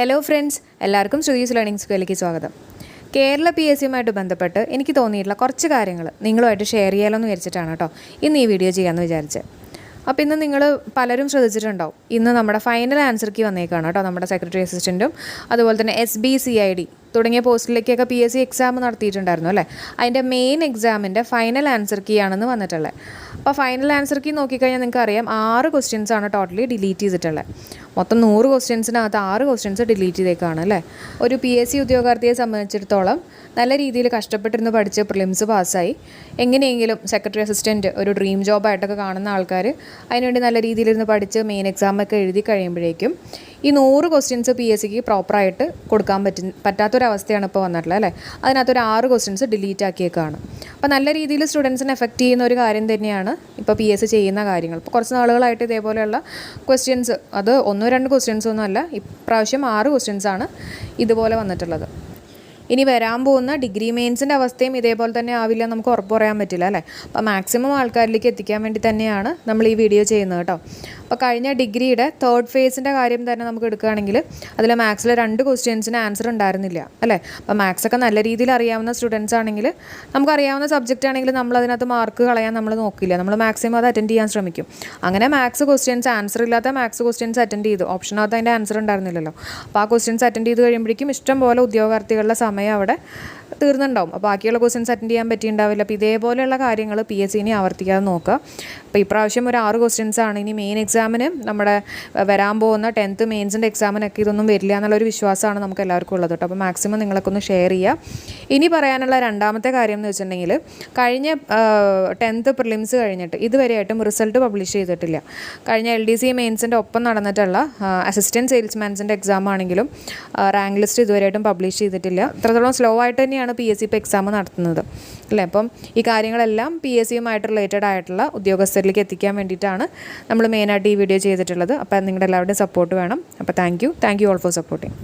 Hello friends എല്ലാവർക്കും Shruthi's learning സ്കൂളിലേക്ക് സ്വാഗതം. കേരള പി എസ് സിയുമായിട്ട് ബന്ധപ്പെട്ട് എനിക്ക് തോന്നിയിട്ടുള്ള കുറച്ച് കാര്യങ്ങൾ നിങ്ങളുമായിട്ട് ഷെയർ ചെയ്യാമല്ലോ എന്ന് വിചാരിച്ചിട്ടാണ് കേട്ടോ ഇന്ന് ഈ വീഡിയോ ചെയ്യാമെന്ന് വിചാരിച്ച് അപ്പോൾ ഇന്ന് നിങ്ങൾ പലരും ശ്രദ്ധിച്ചിട്ടുണ്ടാവും. ഇന്ന് നമ്മുടെ ഫൈനൽ ആൻസർക്ക് വന്നേക്കാണ് കേട്ടോ നമ്മുടെ സെക്രട്ടറി അസിസ്റ്റന്റും അതുപോലെ തന്നെ S B C I D തുടങ്ങിയ പോസ്റ്റിലേക്കൊക്കെ പി എസ് സി എക്സാം നടത്തിയിട്ടുണ്ടായിരുന്നു അല്ലേ? അതിന്റെ മെയിൻ എക്സാമിന്റെ ഫൈനൽ ആൻസർ കീ ആണെന്ന് വന്നിട്ടുള്ളത്. അപ്പോൾ ഫൈനൽ ആൻസർ കീ നോക്കിക്കഴിഞ്ഞാൽ നിങ്ങൾക്ക് അറിയാം ആറ് ക്വസ്റ്റ്യൻസ് ആണ് ടോട്ടലി ഡിലീറ്റ് ചെയ്തിട്ടുള്ളത്. മൊത്തം നൂറ് ക്വസ്റ്റ്യൻസിനകത്ത് ആറ് ക്വസ്റ്റ്യൻസ് ഡിലീറ്റ് ചെയ്തേക്കാണ് അല്ലേ? ഒരു പി എസ് സി ഉദ്യോഗാർത്ഥിയെ സംബന്ധിച്ചിടത്തോളം നല്ല രീതിയിൽ കഷ്ടപ്പെട്ടിരുന്ന് പഠിച്ച് പ്രിലിംസ് പാസ്സായി. എങ്ങനെയെങ്കിലും സെക്രട്ടറി അസിസ്റ്റന്റ് ഒരു ഡ്രീം ജോബായിട്ടൊക്കെ കാണുന്ന ആൾക്കാർ അതിനുവേണ്ടി നല്ല രീതിയിലിരുന്ന് പഠിച്ച് മെയിൻ എക്സാമൊക്കെ എഴുതി കഴിയുമ്പോഴേക്കും ഈ നൂറ് ക്വസ്റ്റ്യൻസ് പി എസ് സിക്ക് പ്രോപ്പറായിട്ട് കൊടുക്കാൻ പറ്റും പറ്റാത്തൊരവസ്ഥയാണ് ഇപ്പോൾ വന്നിട്ടുള്ളത് അല്ലേ? അതിനകത്തൊരു ആറ് ക്വസ്റ്റ്യൻസ് ഡിലീറ്റ് ആക്കിയേക്കാണ്. അപ്പോൾ നല്ല രീതിയിൽ സ്റ്റുഡൻസിനെ എഫക്റ്റ് ചെയ്യുന്ന ഒരു കാര്യം തന്നെയാണ് ഇപ്പോൾ പി എസ് ചെയ്യുന്ന കാര്യങ്ങൾ. ഇപ്പോൾ കുറച്ച് നാളുകളായിട്ട് ഇതേപോലെയുള്ള ക്വസ്റ്റ്യൻസ് അത് ഒന്നോ രണ്ട് ക്വസ്റ്റ്യൻസ് ഒന്നും അല്ല ഇപ്രാവശ്യം ആറ് ക്വസ്റ്റ്യൻസാണ് ഇതുപോലെ വന്നിട്ടുള്ളത്. ഇനി വരാൻ പോകുന്ന ഡിഗ്രി മെയിൻസിന്റെ അവസ്ഥയും ഇതേപോലെ തന്നെ ആവില്ല നമുക്ക് ഉറപ്പ് പറയാൻ പറ്റില്ല അല്ലേ? അപ്പോൾ മാക്സിമം ആൾക്കാരിലേക്ക് എത്തിക്കാൻ വേണ്ടി തന്നെയാണ് നമ്മൾ ഈ വീഡിയോ ചെയ്യുന്നത് കേട്ടോ. അപ്പോൾ കഴിഞ്ഞ ഡിഗ്രിയുടെ തേർഡ് ഫേസിന്റെ കാര്യം തന്നെ നമുക്ക് എടുക്കുകയാണെങ്കിൽ അതിൽ മാത്സിലെ രണ്ട് ക്വസ്റ്റ്യൻസിന് ആൻസർ ഉണ്ടായിരുന്നില്ല അല്ലേ? അപ്പോൾ മാത്സൊക്കെ നല്ല രീതിയിൽ അറിയാവുന്ന സ്റ്റുഡൻസ് ആണെങ്കിൽ നമുക്കറിയാവുന്ന സബ്ജക്റ്റ് ആണെങ്കിൽ നമ്മൾ അതിനകത്ത് മാർക്ക് കളയാൻ നമ്മൾ നോക്കില്ല. നമ്മൾ മാക്സിമം അത് അറ്റൻഡ് ചെയ്യാൻ ശ്രമിക്കും. അങ്ങനെ മാത്സ് ക്വസ്റ്റ്യൻസ് ആൻസർ ഇല്ലാത്ത മാത്സ് ക്വസ്റ്റ്യൻസ് അറ്റൻഡ് ചെയ്തു. ഓപ്ഷനകത്ത് അതിന്റെ ആൻസർ ഉണ്ടായിരുന്നില്ലല്ലോ. അപ്പോൾ ആ ക്വസ്റ്റ്യൻസ് അറ്റൻഡ് ചെയ്ത് കഴിയുമ്പോഴേക്കും ഇഷ്ടം പോലെ ഉദ്യോഗാർത്ഥികളുടെ സമയം അവിടെ തീർന്നുണ്ടാവും അപ്പോൾ ബാക്കിയുള്ള ക്വസ്റ്റ്യൻസ് അറ്റൻഡ് ചെയ്യാൻ പറ്റിയിട്ടുണ്ടാവില്ല. അപ്പോൾ ഇതേപോലെയുള്ള കാര്യങ്ങൾ പി എസ് സിനെ ആവർത്തിക്കാതെ നോക്കുക. അപ്പോൾ ഇപ്രാവശ്യം ഒരു ആറ് ക്വസ്റ്റ്യൻസ് ആണ്. ഇനി മെയിൻ എക്സാമിന് നമ്മുടെ വരാൻ പോകുന്ന ടെൻത്ത് മെയിൻസിന്റെ എക്സാമിനൊക്കെ ഇതൊന്നും വരില്ല എന്നുള്ളൊരു വിശ്വാസമാണ് നമുക്ക് എല്ലാവർക്കും ഉള്ളത് കേട്ടോ. അപ്പോൾ മാക്സിമം നിങ്ങളൊക്കെ ഒന്ന് ഷെയർ ചെയ്യുക. ഇനി പറയാനുള്ള രണ്ടാമത്തെ കാര്യം എന്ന് വെച്ചിട്ടുണ്ടെങ്കിൽ കഴിഞ്ഞ ടെൻത്ത് പ്രിലിംസ് കഴിഞ്ഞിട്ട് ഇതുവരെയായിട്ടും റിസൾട്ട് പബ്ലിഷ് ചെയ്തിട്ടില്ല. കഴിഞ്ഞ എൽ ഡി സി മെയിൻസിന്റെ ഒപ്പം നടന്നിട്ടുള്ള അസിസ്റ്റന്റ് സെയിൽസ്മാൻസിന്റെ എക്സാം ആണെങ്കിലും റാങ്ക് ലിസ്റ്റ് ഇതുവരെയായിട്ടും പബ്ലിഷ് ചെയ്തിട്ടില്ല. അത്രത്തോളം സ്ലോ ആയിട്ട് തന്നെയാണ് പി എസ് സി ഇപ്പോൾ എക്സാം നടത്തുന്നത്. അല്ലേ? അപ്പം ഈ കാര്യങ്ങളെല്ലാം പി എസ് സിയുമായിട്ട് റിലേറ്റഡ് ആയിട്ടുള്ള ഉദ്യോഗസ്ഥരിലേക്ക് എത്തിക്കാൻ വേണ്ടിയിട്ടാണ് നമ്മൾ മെയിനായിട്ട് ഈ വീഡിയോ ചെയ്തിട്ടുള്ളത്. അപ്പോൾ നിങ്ങളുടെ എല്ലാവരുടെയും സപ്പോർട്ട് വേണം. അപ്പോൾ thank you thank you all for supporting